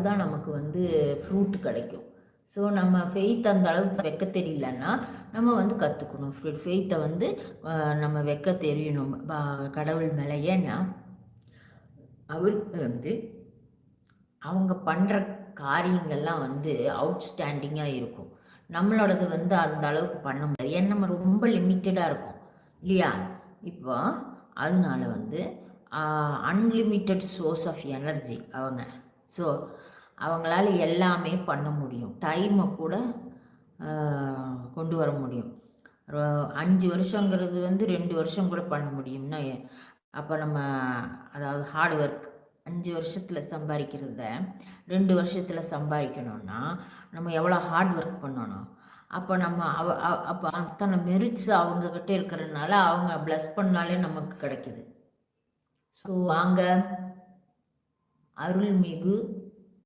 தான் நமக்கு வந்து ஃப்ரூட் கிடைக்கும். ஸோ நம்ம ஃபெய்த் அந்த அளவுக்கு வைக்க தெரியலன்னா நம்ம வந்து கற்றுக்கணும் ஃபெய்த்தை வந்து நம்ம வைக்க தெரியணும். கடவுள் மேலே. ஏன்னா அவருக்கு வந்து அவங்க பண்ணுற காரியங்கள்லாம் வந்து அவுட்ஸ்டாண்டிங்காக இருக்கும். நம்மளோடது வந்து அந்த அளவுக்கு பண்ண முடியாது. ஏன்னா நம்ம ரொம்ப லிமிட்டடாக இருக்கும். இல்லையா? இப்போ அதனால வந்து அன்லிமிட்டெட் சோர்ஸ் ஆஃப் எனர்ஜி அவங்க. ஸோ அவங்களால எல்லாமே பண்ண முடியும். டைமை கூட கொண்டு வர முடியும். அஞ்சு வருஷங்கிறது வந்து ரெண்டு வருஷம் கூட பண்ண முடியும்னா அப்போ நம்ம அதாவது ஹார்ட் ஒர்க் அஞ்சு வருஷத்தில் சம்பாதிக்கிறத ரெண்டு வருஷத்தில் சம்பாதிக்கணும்னா நம்ம எவ்வளோ ஹார்ட் ஒர்க் பண்ணணும்? அப்போ நம்ம அவ அப்போ அத்தனை மெரிட்ஸ் அவங்கக்கிட்ட இருக்கிறதுனால அவங்க ப்ளஸ் பண்ணாலே நமக்கு கிடைக்குது. ஸோ வாங்க. அருள்மிகு